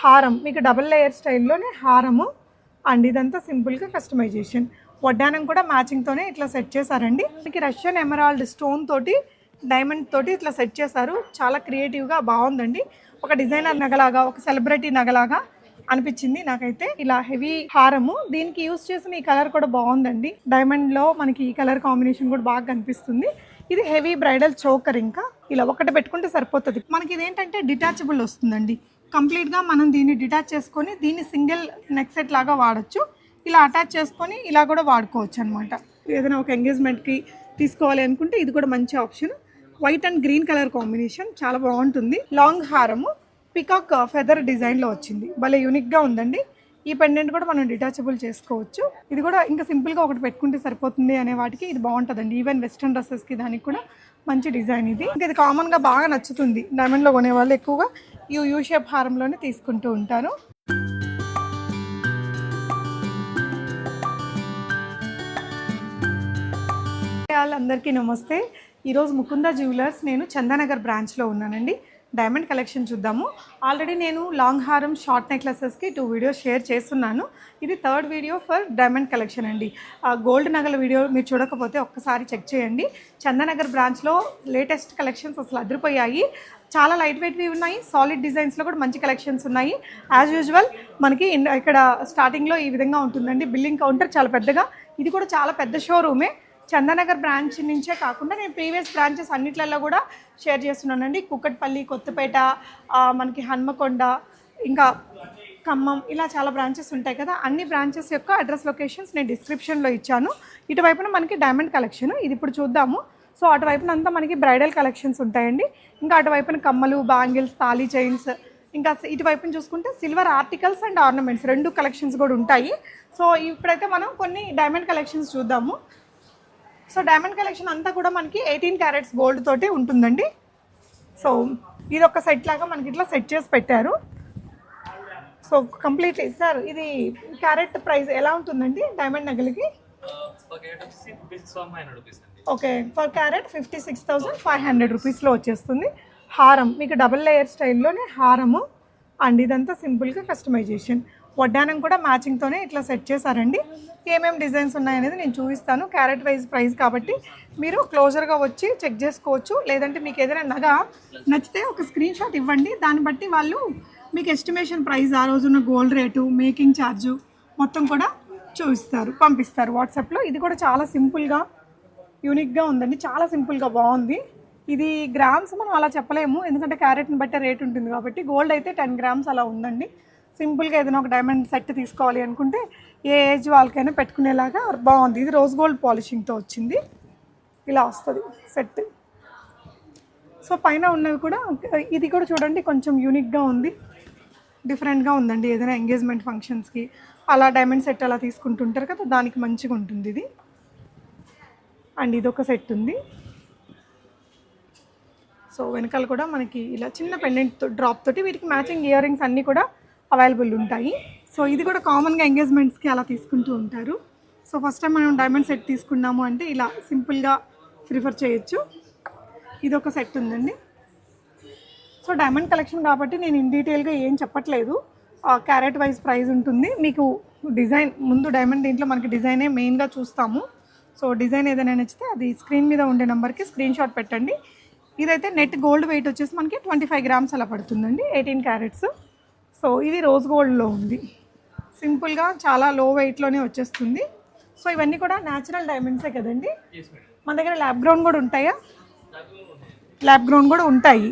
హారం మీకు double layer స్టైల్లోనే హారము అండ్ ఇదంతా సింపుల్గా కస్టమైజేషన్ వడ్డానం కూడా మ్యాచింగ్తోనే ఇట్లా సెట్ చేశారండి. మీకు రష్యన్ ఎమరాల్డ్ స్టోన్ తోటి డైమండ్ తోటి ఇట్లా సెట్ చేశారు. చాలా క్రియేటివ్గా బాగుందండి. ఒక డిజైనర్ నగలాగా ఒక సెలబ్రిటీ నగలాగా అనిపించింది నాకైతే. ఇలా హెవీ హారము దీనికి యూస్ చేసిన ఈ కలర్ కూడా బాగుందండి. డైమండ్లో మనకి ఈ కలర్ కాంబినేషన్ కూడా బాగా కనిపిస్తుంది. ఇది హెవీ బ్రైడల్ చోకర్ ఇంకా. ఇలా ఒకటి పెట్టుకుంటే సరిపోతుంది. మనకి ఇదేంటంటే డిటాచబుల్ వస్తుందండి. కంప్లీట్గా మనం దీన్ని డిటాచ్ చేసుకొని దీన్ని సింగిల్ నెక్ సెట్ లాగా వాడచ్చు. ఇలా అటాచ్ చేసుకొని ఇలా కూడా వాడుకోవచ్చు అనమాట ఏదైనా ఒక ఎంగేజ్మెంట్కి తీసుకోవాలి అనుకుంటే ఇది కూడా మంచి option. White and green colour combination చాలా బాగుంటుంది. లాంగ్ హారము పికాక్ ఫెదర్ డిజైన్లో వచ్చింది. భలే యూనిక్గా ఉందండి. ఈ పెండెంట్ కూడా మనం డిటాచబుల్ చేసుకోవచ్చు. ఇది కూడా ఇంకా సింపుల్గా ఒకటి పెట్టుకుంటే సరిపోతుంది అనే వాటికి ఇది బాగుంటుందండి. ఈవెన్ వెస్ట్రన్ డ్రెస్సెస్కి దానికి కూడా మంచి డిజైన్ ఇది. ఇంకా ఇది కామన్గా బాగా నచ్చుతుంది. డైమండ్లో కొనేవాళ్ళు ఎక్కువగా ఈ యూ షేప్ హారంలోనే తీసుకుంటూ ఉంటారు. అందరికీ నమస్తే. ఈరోజు ముకుంద జ్యువెలర్స్ నేను చందానగర్ బ్రాంచ్లో ఉన్నానండి. డైమండ్ కలెక్షన్ చూద్దాము. ఆల్రెడీ నేను లాంగ్ హారం షార్ట్ నెక్లెసెస్కి టూ వీడియోస్ షేర్ చేస్తున్నాను. ఇది third video for diamond collection అండి. ఆ గోల్డ్ నగల వీడియో మీరు చూడకపోతే ఒక్కసారి చెక్ చేయండి. చందానగర్ బ్రాంచ్లో లేటెస్ట్ కలెక్షన్స్ అసలు అదిరిపోయాయి. చాలా లైట్ వెయిట్వి ఉన్నాయి. సాలిడ్ డిజైన్స్లో కూడా మంచి కలెక్షన్స్ ఉన్నాయి. యాజ్ యూజువల్ మనకి ఇక్కడ స్టార్టింగ్లో ఈ విధంగా ఉంటుందండి. బిల్లింగ్ కౌంటర్ చాలా పెద్దగా. ఇది కూడా చాలా పెద్ద షోరూమే చందానగర్ బ్రాంచ్ నుంచే కాకుండా నేను ప్రీవియస్ బ్రాంచెస్ అన్నిట్లలో కూడా షేర్ చేస్తున్నానండి. కుక్కట్పల్లి కొత్తపేట మనకి హన్మకొండ ఇంకా ఖమ్మం ఇలా చాలా బ్రాంచెస్ ఉంటాయి కదా. అన్ని బ్రాంచెస్ యొక్క అడ్రస్ లొకేషన్స్ నేను డిస్క్రిప్షన్లో ఇచ్చాను. ఇటువైపున మనకి డైమండ్ కలెక్షన్ ఇది ఇప్పుడు చూద్దాము. సో అటువైపున అంతా మనకి బ్రైడల్ కలెక్షన్స్ ఉంటాయండి. ఇంకా అటువైపున కమ్మలు బ్యాంగిల్స్ తాళీ చైన్స్ ఇంకా ఇటువైపున చూసుకుంటే సిల్వర్ ఆర్టికల్స్ అండ్ ఆర్నమెంట్స్ రెండు కలెక్షన్స్ కూడా ఉంటాయి. సో ఇప్పుడైతే మనం కొన్ని డైమండ్ కలెక్షన్స్ చూద్దాము. సో డైమండ్ కలెక్షన్ అంతా కూడా మనకి ఎయిటీన్ క్యారెట్స్ గోల్డ్ తోటి ఉంటుందండి. సో ఇది ఒక సెట్ లాగా మనకి ఇట్లా సెట్ చేసి పెట్టారు. సో కంప్లీట్లీ సార్ ఇది క్యారెట్ ప్రైస్ ఎలా ఉంటుందండి diamond నగలకి? Okay for carat fifty six thousand five hundred రూపీస్లో వచ్చేస్తుంది. హారం మీకు డబుల్ లేయర్ స్టైల్లోనే హారము అండ్ ఇదంతా సింపుల్గా కస్టమైజేషన్ వడ్డానం కూడా మ్యాచింగ్తోనే ఇట్లా సెట్ చేశారండి. ఏమేమి డిజైన్స్ ఉన్నాయనేది నేను చూపిస్తాను. క్యారెట్ వైజ్ ప్రైస్ కాబట్టి మీరు క్లోజర్గా వచ్చి చెక్ చేసుకోవచ్చు. లేదంటే మీకు ఏదైనా నగ నచ్చితే ఒక స్క్రీన్ షాట్ ఇవ్వండి. దాన్ని బట్టి వాళ్ళు మీకు ఎస్టిమేషన్ ప్రైస్ ఆ రోజున గోల్డ్ రేటు మేకింగ్ ఛార్జు మొత్తం కూడా చూపిస్తారు పంపిస్తారు వాట్సాప్లో ఇది కూడా చాలా సింపుల్గా యూనిక్గా ఉందండి. చాలా సింపుల్గా బాగుంది. ఇది గ్రామ్స్ మనం అలా చెప్పలేము. ఎందుకంటే క్యారెట్ని బట్టే రేట్ ఉంటుంది కాబట్టి గోల్డ్ అయితే టెన్ గ్రామ్స్ అలా ఉందండి. సింపుల్గా ఏదైనా ఒక డైమండ్ సెట్ తీసుకోవాలి అనుకుంటే ఏ ఏజ్ వాళ్ళకైనా పెట్టుకునేలాగా బాగుంది. ఇది రోజ్ గోల్డ్ పాలిషింగ్తో వచ్చింది. ఇలా వస్తుంది సెట్ సో పైన ఉన్నవి కూడా ఇది కూడా చూడండి కొంచెం యూనిక్గా ఉంది. డిఫరెంట్గా ఉందండి. ఏదైనా ఎంగేజ్మెంట్ ఫంక్షన్స్కి అలా డైమండ్ సెట్ అలా తీసుకుంటుంటారు కదా దానికి మంచిగా ఉంటుంది ఇది. అండ్ ఇది ఒక సెట్ ఉంది. సో వెనకాల కూడా మనకి ఇలా చిన్న పెండెంట్ డ్రాప్ తోటి వీటికి మ్యాచింగ్ ఇయర్ రింగ్స్ అన్నీ కూడా అవైలబుల్ ఉంటాయి. సో ఇది కూడా కామన్గా ఎంగేజ్మెంట్స్కి అలా తీసుకుంటూ ఉంటారు. సో ఫస్ట్ టైం మనం డైమండ్ సెట్ తీసుకున్నాము అంటే ఇలా సింపుల్గా ప్రిఫర్ చేయొచ్చు. ఇది ఒక సెట్ ఉందండి. సో డైమండ్ కలెక్షన్ కాబట్టి నేను ఇన్ డీటెయిల్గా ఏం చెప్పట్లేదు. క్యారెట్ వైజ్ ప్రైస్ ఉంటుంది. మీకు డిజైన్ ముందు డైమండ్ దీంట్లో మనకి డిజైనే మెయిన్గా చూస్తాము. సో డిజైన్ ఏదైనా నచ్చితే అది స్క్రీన్ మీద ఉండే నెంబర్కి స్క్రీన్ షాట్ పెట్టండి. ఇదైతే నెట్ గోల్డ్ వెయిట్ వచ్చేసి మనకి ట్వంటీ ఫైవ్ గ్రామ్స్ అలా పడుతుందండి ఎయిటీన్ క్యారెట్స్ సో ఇది రోజ్ గోల్డ్లో ఉంది. సింపుల్గా చాలా లో వెయిట్లోనే వచ్చేస్తుంది. సో ఇవన్నీ కూడా న్యాచురల్ డైమండ్సే కదండి? మన దగ్గర ల్యాబ్ గ్రౌండ్ కూడా ఉంటాయా? ల్యాబ్ గ్రౌండ్ కూడా ఉంటాయి.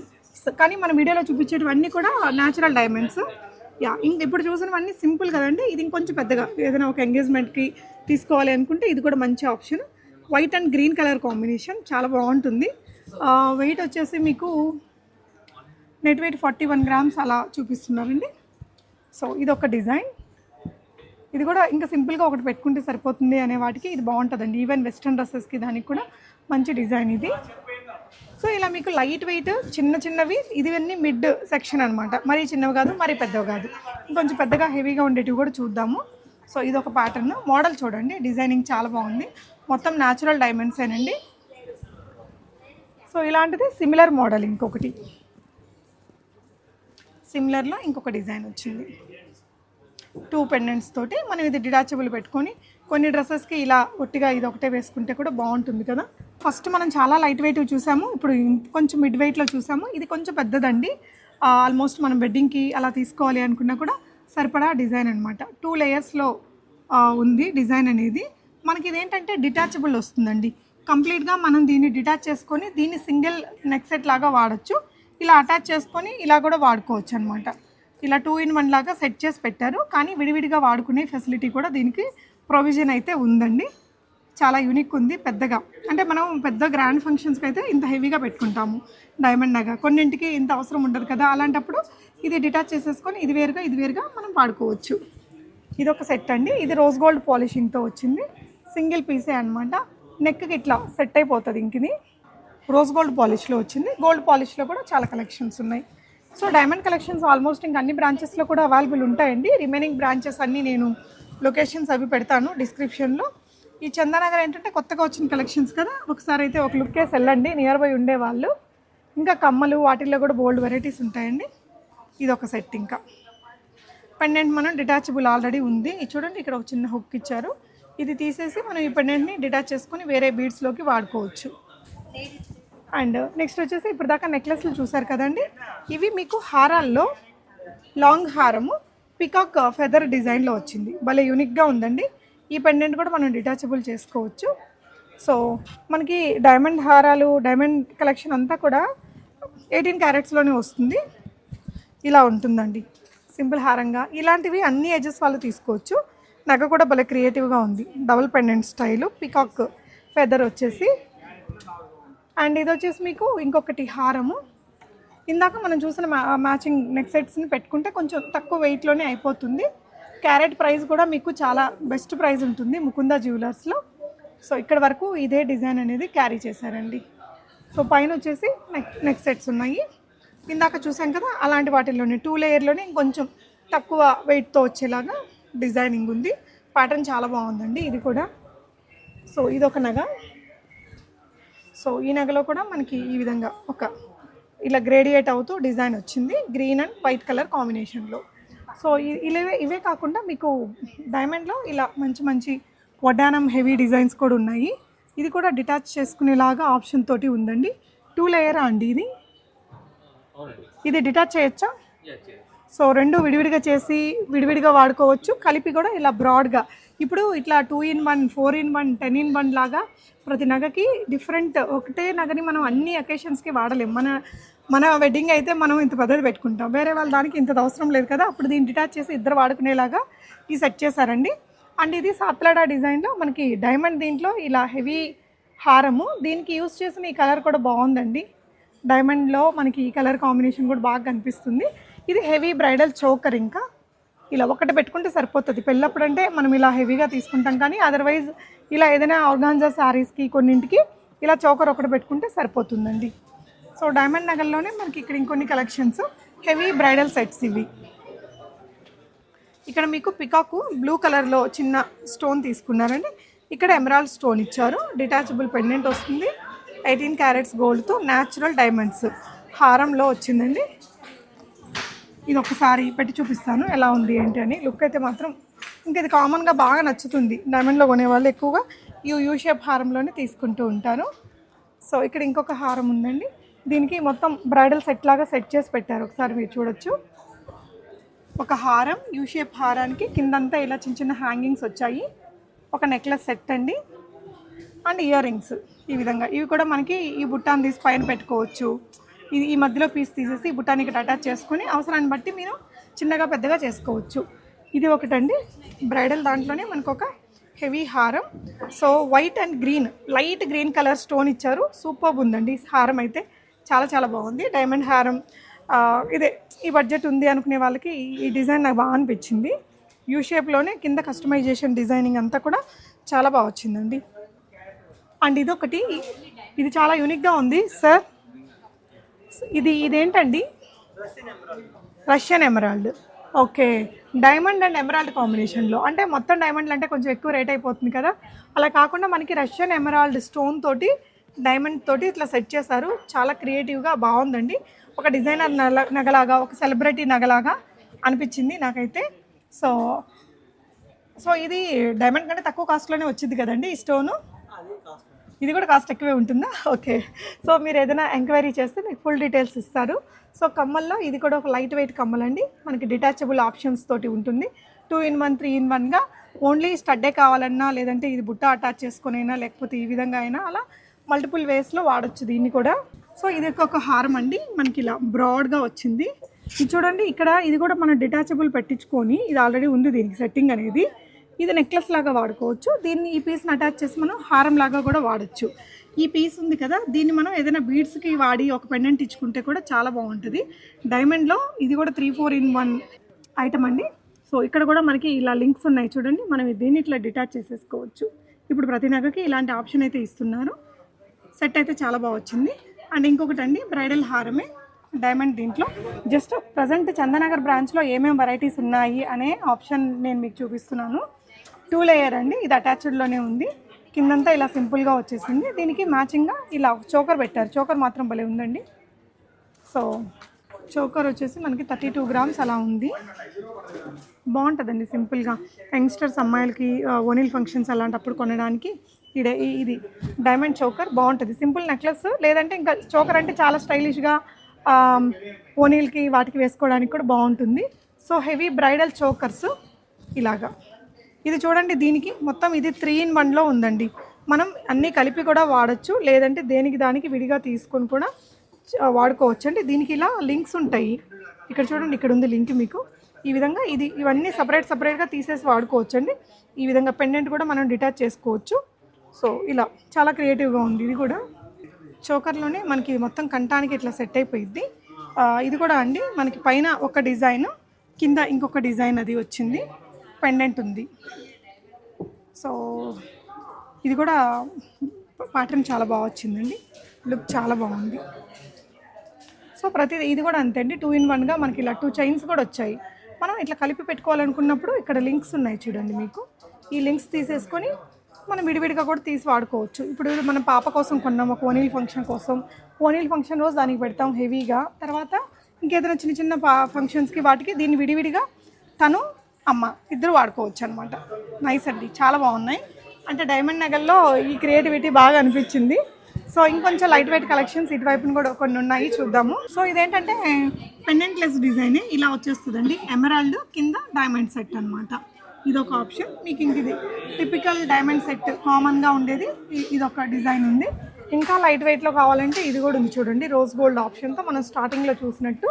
కానీ మన వీడియోలో చూపించేటివన్నీ కూడా న్యాచురల్ డైమండ్స్. యా ఇంక ఇప్పుడు చూసినవన్నీ సింపుల్ కదండి? ఇది ఇంకొంచెం పెద్దగా. ఏదైనా ఒక ఎంగేజ్మెంట్కి తీసుకోవాలి అనుకుంటే ఇది కూడా మంచి option. White and green colour combination చాలా బాగుంటుంది. వెయిట్ వచ్చేసి మీకు net weight forty one grams అలా చూపిస్తున్నారండి. సో ఇది ఒక డిజైన్. ఇది కూడా ఇంకా సింపుల్గా ఒకటి పెట్టుకుంటే సరిపోతుంది అనే వాటికి ఇది బాగుంటుందండి. ఈవెన్ వెస్ట్రన్ డ్రెస్సెస్కి దానికి కూడా మంచి డిజైన్ ఇది. సో ఇలా మీకు లైట్ వెయిట్ చిన్న చిన్నవి ఇదివన్నీ మిడ్ సెక్షన్ అనమాట మరీ చిన్నవి కాదు మరీ పెద్దవి కాదు. ఇంకొంచెం పెద్దగా హెవీగా ఉండేటివి కూడా చూద్దాము. సో ఇది ఒక ప్యాటర్న్ మోడల్ చూడండి డిజైనింగ్ చాలా బాగుంది. మొత్తం న్యాచురల్ డైమండ్స్ ఏనండి. సో ఇలాంటిది సిమిలర్ మోడల్ ఇంకొకటి. సిమిలర్లో ఇంకొక డిజైన్ వచ్చింది. టూ పెండెంట్స్ తోటి మనం ఇది డిటాచబుల్ పెట్టుకొని కొన్ని డ్రెస్సెస్కి ఇలా ఒట్టిగా ఇది ఒకటే వేసుకుంటే కూడా బాగుంటుంది కదా. ఫస్ట్ మనం చాలా లైట్ వెయిట్ చూసాము. ఇప్పుడు కొంచెం మిడ్ వెయిట్లో చూసాము. ఇది కొంచెం పెద్దదండి. ఆల్మోస్ట్ మనం వెడ్డింగ్కి అలా తీసుకోవాలి అనుకున్నా కూడా సరిపడా డిజైన్ అనమాట టూ లేయర్స్లో ఉంది డిజైన్ అనేది. మనకి ఇదేంటంటే డిటాచబుల్ వస్తుందండి. కంప్లీట్గా మనం దీన్ని డిటాచ్ చేసుకొని దీన్ని సింగిల్ నెక్ సెట్ లాగా వాడచ్చు. ఇలా అటాచ్ చేసుకొని ఇలా కూడా వాడుకోవచ్చు అనమాట ఇలా టూ ఇన్ వన్ లాగా సెట్ చేసి పెట్టారు. కానీ విడివిడిగా వాడుకునే ఫెసిలిటీ కూడా దీనికి ప్రొవిజన్ అయితే ఉందండి. చాలా యూనిక్ ఉంది పెద్దగా. అంటే మనం పెద్ద గ్రాండ్ ఫంక్షన్స్కి అయితే ఇంత హెవీగా పెట్టుకుంటాము. డైమండ్ నగ కొన్నింటికి ఇంత అవసరం ఉండదు కదా. అలాంటప్పుడు ఇది డిటాచ్ చేసేసుకొని ఇది వేరుగా ఇది వేరుగా మనం వాడుకోవచ్చు. ఇది ఒక సెట్ అండి. ఇది రోజ్ గోల్డ్ పాలిషింగ్తో వచ్చింది. సింగిల్ పీసే అనమాట నెక్కి ఇట్లా సెట్ అయిపోతుంది ఇంక రోజ్ గోల్డ్ పాలిష్లో వచ్చింది. గోల్డ్ పాలిష్లో కూడా చాలా కలెక్షన్స్ ఉన్నాయి. సో డైమండ్ కలెక్షన్స్ ఆల్మోస్ట్ ఇంకా అన్ని బ్రాంచెస్లో కూడా అవైలబుల్ ఉంటాయండి. రిమైనింగ్ బ్రాంచెస్ అన్నీ నేను లొకేషన్స్ అవి పెడతాను డిస్క్రిప్షన్లో ఈ చందానగర్ ఏంటంటే కొత్తగా వచ్చిన కలెక్షన్స్ కదా. ఒకసారి అయితే ఒక లుక్ వేసి వెళ్ళండి. నియర్ బై ఉండేవాళ్ళు ఇంకా కమ్మలు వాటిల్లో కూడా బోల్డ్ వెరైటీస్ ఉంటాయండి. ఇది ఒక సెట్ ఇంకా. పెండెంట్ మనం డిటాచబుల్ ఆల్రెడీ ఉంది. చూడండి ఇక్కడ ఒక చిన్న హుక్ ఇచ్చారు. ఇది తీసేసి మనం ఈ పెండెంట్ని డిటాచ్ చేసుకొని వేరే బీడ్స్లోకి వాడుకోవచ్చు. అండ్ నెక్స్ట్ వచ్చేసి ఇప్పుడు దాకా నెక్లెస్లు చూసారు కదండి. ఇవి మీకు హారాల్లో లాంగ్ హారము పికాక్ ఫెదర్ డిజైన్లో వచ్చింది. భలే యూనిక్గా ఉందండి. ఈ పెండెంట్ కూడా మనం డిటాచబుల్ చేసుకోవచ్చు. సో మనకి డైమండ్ హారాలు డైమండ్ కలెక్షన్ అంతా కూడా ఎయిటీన్ క్యారెట్స్లోనే వస్తుంది. ఇలా ఉంటుందండి. సింపుల్ హారంగా. ఇలాంటివి అన్ని ఏజెస్ వాళ్ళు తీసుకోవచ్చు. నగ కూడా భలే క్రియేటివ్గా ఉంది. Double pendant style peacock feather వచ్చేసి. అండ్ ఇది వచ్చేసి మీకు ఇంకొకటి హారము. ఇందాక మనం చూసిన మ్యాచింగ్ నెక్ సెట్స్ని పెట్టుకుంటే కొంచెం తక్కువ వెయిట్లోనే అయిపోతుంది. క్యారెట్ ప్రైస్ కూడా మీకు చాలా బెస్ట్ ప్రైస్ ఉంటుంది ముకుందా జ్యువెలర్స్లో. సో ఇక్కడ వరకు ఇదే డిజైన్ అనేది క్యారీ చేశారండి. సో పైన వచ్చేసి నెక్ నెక్ సెట్స్ ఉన్నాయి. ఇందాక చూసాం కదా అలాంటి వాటిల్లోనే టూ లేయర్లోనే ఇంకొంచెం తక్కువ వెయిట్తో వచ్చేలాగా డిజైనింగ్ ఉంది. ప్యాటర్న్ చాలా బాగుందండి ఇది కూడా. సో ఇది ఒక నగ. సో ఈ నగలో కూడా మనకి ఈ విధంగా ఒక ఇలా గ్రేడియేట్ అవుతూ డిజైన్ వచ్చింది. గ్రీన్ అండ్ వైట్ కలర్ కాంబినేషన్లో. సో ఇ- ఇవే ఇవే కాకుండా మీకు డైమండ్లో ఇలా మంచి మంచి వడ్డానం హెవీ డిజైన్స్ కూడా ఉన్నాయి. ఇది కూడా డిటాచ్ చేసుకునేలాగా ఆప్షన్ తోటి ఉందండి. టూ లేయరా అండి ఇది. ఇది డిటాచ్ చేయొచ్చా. సో రెండు విడివిడిగా చేసి విడివిడిగా వాడుకోవచ్చు. కలిపి కూడా ఇలా బ్రాడ్గా. ఇప్పుడు ఇట్లా two in one four in one ten in one లాగా ప్రతి నగకి డిఫరెంట్ ఒకటే నగని మనం అన్ని అకేషన్స్కి వాడలేం. మన మన వెడ్డింగ్ అయితే మనం ఇంత పెద్దది పెట్టుకుంటాం. వేరే వాళ్ళ దానికి ఇంత అవసరం లేదు కదా. అప్పుడు దీన్ని డిటాచ్ చేసి ఇద్దరు వాడుకునేలాగా ఈ సెట్ చేశారండి. అండ్ ఇది సాత్లాడా డిజైన్లో మనకి డైమండ్ దీంట్లో ఇలా హెవీ హారము. దీనికి యూస్ చేసిన ఈ కలర్ కూడా బాగుందండి. డైమండ్లో మనకి ఈ కలర్ కాంబినేషన్ కూడా బాగా కనిపిస్తుంది. ఇది హెవీ బ్రైడల్ చోకర్ ఇంకా. ఇలా ఒకటి పెట్టుకుంటే సరిపోతుంది. పెళ్ళప్పుడు అంటే మనం ఇలా హెవీగా తీసుకుంటాం కానీ అదర్వైజ్ ఇలా ఏదైనా ఆర్గాన్జా శారీస్కి కొన్నింటికి ఇలా చోకర్ ఒకటి పెట్టుకుంటే సరిపోతుందండి. సో డైమండ్ నగర్లోనే మనకి ఇక్కడ ఇంకొన్ని కలెక్షన్స్. హెవీ బ్రైడల్ సెట్స్ ఇవి. ఇక్కడ మీకు పికాకు బ్లూ కలర్లో చిన్న స్టోన్ తీసుకున్నారండి. ఇక్కడ ఎమరాల్డ్ స్టోన్ ఇచ్చారు. డిటాచబుల్ పెండెంట్ వస్తుంది. ఎయిటీన్ క్యారెట్స్ గోల్డ్తో న్యాచురల్ డైమండ్స్ హారంలో వచ్చిందండి. ఇది ఒకసారి పెట్టి చూపిస్తాను. ఎలా ఉంది ఏంటి అని. లుక్ అయితే మాత్రం ఇంకా ఇది కామన్గా బాగా నచ్చుతుంది. డైమండ్లో కొనేవాళ్ళు ఎక్కువగా ఈ యూ షేప్ హారంలోనే తీసుకుంటూ ఉంటారు. సో ఇక్కడ ఇంకొక హారం ఉందండి. దీనికి మొత్తం బ్రైడల్ సెట్ లాగా సెట్ చేసి పెట్టారు. ఒకసారి మీరు చూడొచ్చు. ఒక హారం యూ షేప్ హారానికి కిందంతా ఇలా చిన్న చిన్న హ్యాంగింగ్స్ వచ్చాయి. ఒక నెక్లెస్ సెట్ అండి. అండ్ ఇయర్ రింగ్స్ ఈ విధంగా. ఇవి కూడా మనకి ఈ బుట్టాన్ని తీసి పైన పెట్టుకోవచ్చు. ఇది ఈ మధ్యలో పీస్ తీసేసి బుటానికి అటాచ్ చేసుకుని అవసరాన్ని బట్టి మీరు చిన్నగా పెద్దగా చేసుకోవచ్చు. ఇది ఒకటండి. బ్రైడల్ దాంట్లోనే మనకు ఒక హెవీ హారం. So white and green light green colour stone ఇచ్చారు. సూపర్ ఉందండి హారం అయితే. చాలా చాలా బాగుంది. డైమండ్ హారం ఇదే ఈ బడ్జెట్ ఉంది అనుకునే వాళ్ళకి ఈ- ఈ డిజైన్ నాకు బాగా అనిపించింది. యూ షేప్లోనే కింద కస్టమైజేషన్ డిజైనింగ్ అంతా కూడా చాలా బాగా వచ్చిందండి. అండ్ ఇదొకటి ఇది చాలా యూనిక్గా ఉంది సార్. ఇది ఇదేంటండి? Russian emerald okay diamond and emerald కాంబినేషన్లో అంటే మొత్తం డైమండ్లు అంటే కొంచెం ఎక్కువ రేట్ అయిపోతుంది కదా? అలా కాకుండా మనకి రష్యన్ ఎమరాల్డ్ స్టోన్ తోటి డైమండ్ తోటి ఇట్లా సెట్ చేశారు. చాలా క్రియేటివ్గా బాగుందండి. ఒక డిజైనర్ నగ నగలాగా ఒక సెలబ్రిటీ నగలాగా అనిపించింది నాకైతే. సో సో ఇది డైమండ్ కంటే తక్కువ కాస్ట్లోనే వచ్చింది కదండి ఈ స్టోను ఇది కూడా కాస్ట్ ఎక్కువే ఉంటుందా? ఓకే. సో మీరు ఏదైనా ఎంక్వైరీ చేస్తే మీకు ఫుల్ డీటెయిల్స్ ఇస్తారు. సో కమ్మల్లో ఇది కూడా ఒక లైట్ వెయిట్ కమ్మల్ అండి. మనకి డిటాచబుల్ ఆప్షన్స్ తోటి ఉంటుంది. Two in one three in వన్గా ఓన్లీ స్టడ్డే కావాలన్నా లేదంటే ఇది బుట్ట అటాచ్ చేసుకునైనా లేకపోతే ఈ విధంగా అయినా అలా మల్టిపుల్ వేస్లో వాడచ్చు దీన్ని కూడా. సో ఇది ఒక హారం అండి. మనకి ఇలా బ్రాడ్గా వచ్చింది. ఇది చూడండి ఇక్కడ ఇది కూడా మనం డిటాచబుల్ పెట్టించుకొని ఇది ఆల్రెడీ ఉంది దీనికి సెట్టింగ్ అనేది. ఇది నెక్లెస్ లాగా వాడుకోవచ్చు. దీన్ని ఈ పీస్ని అటాచ్ చేసి మనం హారం లాగా కూడా వాడచ్చు. ఈ పీస్ ఉంది కదా దీన్ని మనం ఏదైనా బీడ్స్కి వాడి ఒక పెండెంట్ ఇచ్చుకుంటే కూడా చాలా బాగుంటుంది. డైమండ్లో ఇది కూడా three four in one item అండి. సో ఇక్కడ కూడా మనకి ఇలా లింక్స్ ఉన్నాయి చూడండి. మనం దీన్ని ఇట్లా డిటాచ్ చేసేసుకోవచ్చు. ఇప్పుడు ప్రతి నగకి ఇలాంటి ఆప్షన్ అయితే ఇస్తున్నారు. సెట్ అయితే చాలా బాగా వచ్చింది. అండ్ ఇంకొకటి అండి బ్రైడల్ హారమే డైమండ్ దీంట్లో. జస్ట్ ప్రజెంట్ చందనగర్ బ్రాంచ్లో ఏమేమి వెరైటీస్ ఉన్నాయి అనే ఆప్షన్ నేను మీకు చూపిస్తున్నాను. టూ లేయర్ అండి. ఇది అటాచ్డ్లోనే ఉంది. కిందంతా ఇలా సింపుల్గా వచ్చేసింది. దీనికి మ్యాచింగ్గా ఇలా చోకర్ పెట్టారు. చోకర్ మాత్రం భలే ఉందండి. సో చోకర్ వచ్చేసి మనకి థర్టీ టూ గ్రామ్స్ అలా ఉంది. బాగుంటుందండి సింపుల్గా యంగ్స్టర్స్ అమ్మాయిలకి ఓనిల్ ఫంక్షన్స్ అలాంటప్పుడు కొనడానికి ఇదే ఈ- ఇది డైమండ్ చోకర్ బాగుంటుంది. సింపుల్ నెక్లెస్ లేదంటే ఇంకా చోకర్ అంటే చాలా స్టైలిష్గా ఓనీల్కి వాటికి వేసుకోవడానికి కూడా బాగుంటుంది. సో హెవీ బ్రైడల్ చోకర్స్ ఇలాగా. ఇది చూడండి దీనికి మొత్తం ఇది త్రీ ఇన్ వన్లో ఉందండి. మనం అన్నీ కలిపి కూడా వాడచ్చు. లేదంటే దేనికి దానికి విడిగా తీసుకొని కూడా వాడుకోవచ్చు అండి దీనికి ఇలా లింక్స్ ఉంటాయి. ఇక్కడ చూడండి ఇక్కడ ఉంది లింక్ మీకు. ఈ విధంగా ఇది ఇవన్నీ సపరేట్ సపరేట్గా తీసేసి వాడుకోవచ్చు అండి ఈ విధంగా పెండెంట్ కూడా మనం డిటాచ్ చేసుకోవచ్చు. సో ఇలా చాలా క్రియేటివ్గా ఉంది. ఇది కూడా చోకర్లోనే మనకి మొత్తం కంటానికి ఇట్లా సెట్ అయిపోయింది ఇది కూడా అండి. మనకి పైన ఒక డిజైన్ కింద ఇంకొక డిజైన్ అది వచ్చింది. పెండెంట్ ఉంది. సో ఇది కూడా ప్యాటర్న్ చాలా బాగా వచ్చిందండి. లుక్ చాలా బాగుంది. సో ప్రతి ఇది కూడా అంతే అండి. టూ ఇన్ వన్గా మనకి ఇలా టూ చైన్స్ కూడా వచ్చాయి. మనం ఇట్లా కలిపి పెట్టుకోవాలనుకున్నప్పుడు ఇక్కడ లింక్స్ ఉన్నాయి చూడండి మీకు. ఈ లింక్స్ తీసేసుకొని మనం విడివిడిగా కూడా తీసి వాడుకోవచ్చు. ఇప్పుడు మనం పాప కోసం కొన్నాం ఒక ఓనీల్ ఫంక్షన్ కోసం. ఓనీల్ ఫంక్షన్ రోజు దానికి పెడతాం హెవీగా తర్వాత ఇంకేదైనా చిన్న చిన్న పా ఫంక్షన్స్కి వాటికి దీన్ని విడివిడిగా తను అమ్మ ఇద్దరు వాడుకోవచ్చు అనమాట నైస్ అండి చాలా బాగున్నాయి. అంటే డైమండ్ నగర్లో ఈ క్రియేటివిటీ బాగా అనిపించింది. సో ఇంకొంచెం లైట్ వెయిట్ కలెక్షన్స్ ఇటువైపున కూడా కొన్ని ఉన్నాయి చూద్దాము. సో ఇదేంటంటే పెండెంట్లెస్ డిజైన్ ఇలా వచ్చేస్తుందండి. ఎమరాల్డ్ కింద డైమండ్ సెట్ అనమాట ఇది ఒక ఆప్షన్ మీకు ఇంక ఇది టిపికల్ డైమండ్ సెట్ కామన్గా ఉండేది. ఇదొక డిజైన్ ఉంది. ఇంకా లైట్ వెయిట్లో కావాలంటే ఇది కూడా ఉంది చూడండి. రోజ్ గోల్డ్ ఆప్షన్తో మనం స్టార్టింగ్లో చూసినట్టు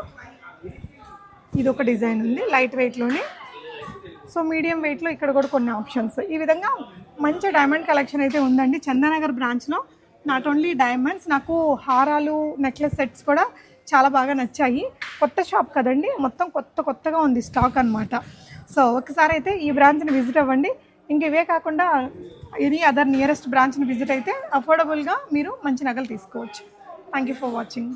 ఇది ఒక డిజైన్ ఉంది లైట్ వెయిట్లోనే సో మీడియం వెయిట్లో ఇక్కడ కూడా కొన్ని ఆప్షన్స్ ఈ విధంగా మంచి డైమండ్ కలెక్షన్ అయితే ఉందండి. చందానగర్ బ్రాంచ్లో నాట్ ఓన్లీ డైమండ్స్ నాకు హారాలు నెక్లెస్ సెట్స్ కూడా చాలా బాగా నచ్చాయి. కొత్త షాప్ కదండి మొత్తం కొత్త కొత్తగా ఉంది స్టాక్ అన్నమాట. సో ఒకసారి అయితే ఈ బ్రాంచ్ని విజిట్ అవ్వండి. ఇంక ఇవే కాకుండా ఎనీ అదర్ నియరెస్ట్ బ్రాంచ్ని విజిట్ అయితే అఫోర్డబుల్గా మీరు మంచి నగలు తీసుకోవచ్చు. Thank you for watching